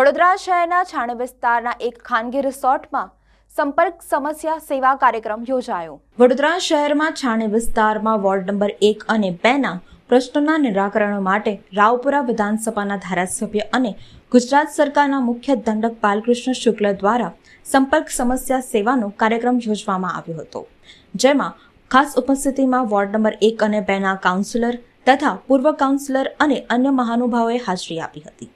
વડોદરા શહેરના છાણે વિસ્તારના એક ખાનગી રિસોર્ટમાં સંપર્ક સમસ્યા સેવા કાર્યક્રમ યોજાયો. વડોદરા શહેરમાં છાણે વિસ્તારમાં વોર્ડ નંબર એક અને બેના પ્રશ્નોના નિરાકરણ માટે રાવપુરા વિધાનસભાના ધારાસભ્ય અને ગુજરાત સરકારના મુખ્ય દંડક બાલકૃષ્ણ શુક્લ દ્વારા સંપર્ક સમસ્યા સેવાનો કાર્યક્રમ યોજવામાં આવ્યો હતો. જેમાં ખાસ ઉપસ્થિતિમાં વોર્ડ નંબર એક અને બેના કાઉન્સિલર તથા પૂર્વ કાઉન્સિલર અને અન્ય મહાનુભાવોએ હાજરી આપી હતી.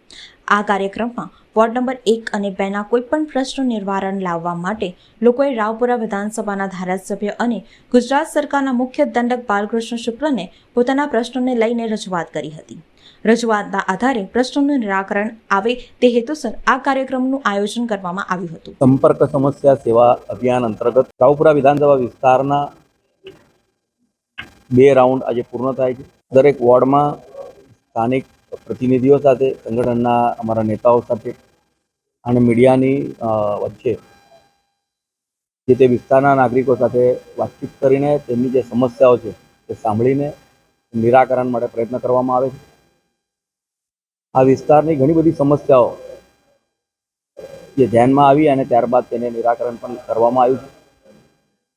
આ કાર્યક્રમમાં વોર્ડ નંબર એક અને બેના કોઈપણ પ્રશ્ન નિવારણ લાવવા માટે લોકોએ રાવપુરા વિધાનસભાના ધારાસભ્ય અને ગુજરાત સરકારના મુખ્ય દંડક બાલકૃષ્ણ શુક્લને પોતાના પ્રશ્નોને લઈને રજૂઆત કરી હતી. રજૂઆતના આધારે પ્રશ્નોનું નિરાકરણ આવે તે હેતુસર આ કાર્યક્રમનું આયોજન કરવામાં આવ્યું હતું. સંપર્ક સમસ્યા સેવા અભિયાન અંતર્ગત રાવપુરા વિધાનસભા વિસ્તારના બે રાઉન્ડ આજે પૂર્ણ થાય છે. દરેક વોર્ડમાં સ્થાનિક પ્રતિનિધિઓ સાથે, સંગઠનના અમારા નેતાઓ સાથે અને મીડિયાની વચ્ચે જે તે વિસ્તારના નાગરિકો સાથે વાતચીત કરીને તેમની જે સમસ્યાઓ છે તે સાંભળીને નિરાકરણ માટે પ્રયત્ન કરવામાં આવે છે. આ વિસ્તારની ઘણી બધી સમસ્યાઓ જે ધ્યાનમાં આવી અને ત્યારબાદ તેને નિરાકરણ પણ કરવામાં આવ્યું છે.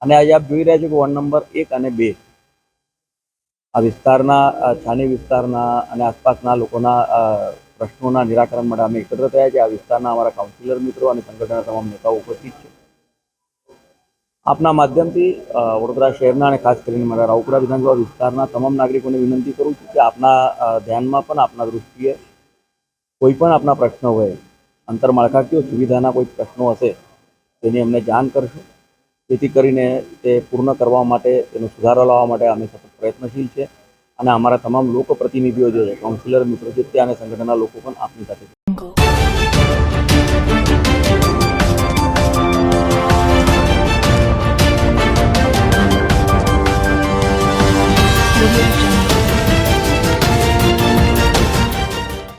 અને આજે આપ જોઈ રહ્યા છો કે વોર્ડ નંબર એક અને બે આ વિસ્તારના છાની વિસ્તારના અને આસપાસના લોકોના પ્રશ્નોના નિરાકરણ માટે અમે એકત્ર થયા છે. આ વિસ્તારના અમારા કાઉન્સિલર મિત્રો અને સંગઠનના તમામ નેતાઓ ઉપસ્થિત છે. આપના માધ્યમથી વડોદરા શહેરના અને ખાસ કરીને મારા રાવપુરા વિધાનસભા વિસ્તારના તમામ નાગરિકોને વિનંતી કરું છું કે આપના ધ્યાનમાં પણ, આપના દૃષ્ટિએ કોઈ પણ આપના પ્રશ્નો હોય આંતરમાળખાકીય સુવિધાના કોઈ પ્રશ્નો હશે, તેની અમને જાણ કરશો. જેથી કરીને તે પૂર્ણ કરવા માટે, તેનો સુધારો લાવવા માટે અમે સતત પ્રયત્નશીલ છે અને અમારા તમામ લોકો પ્રતિનિધિઓ જે છે કાઉન્સિલર મિત્રો છે ત્યાં અને સંગઠનના લોકો પણ આપની સાથે છે Jungle.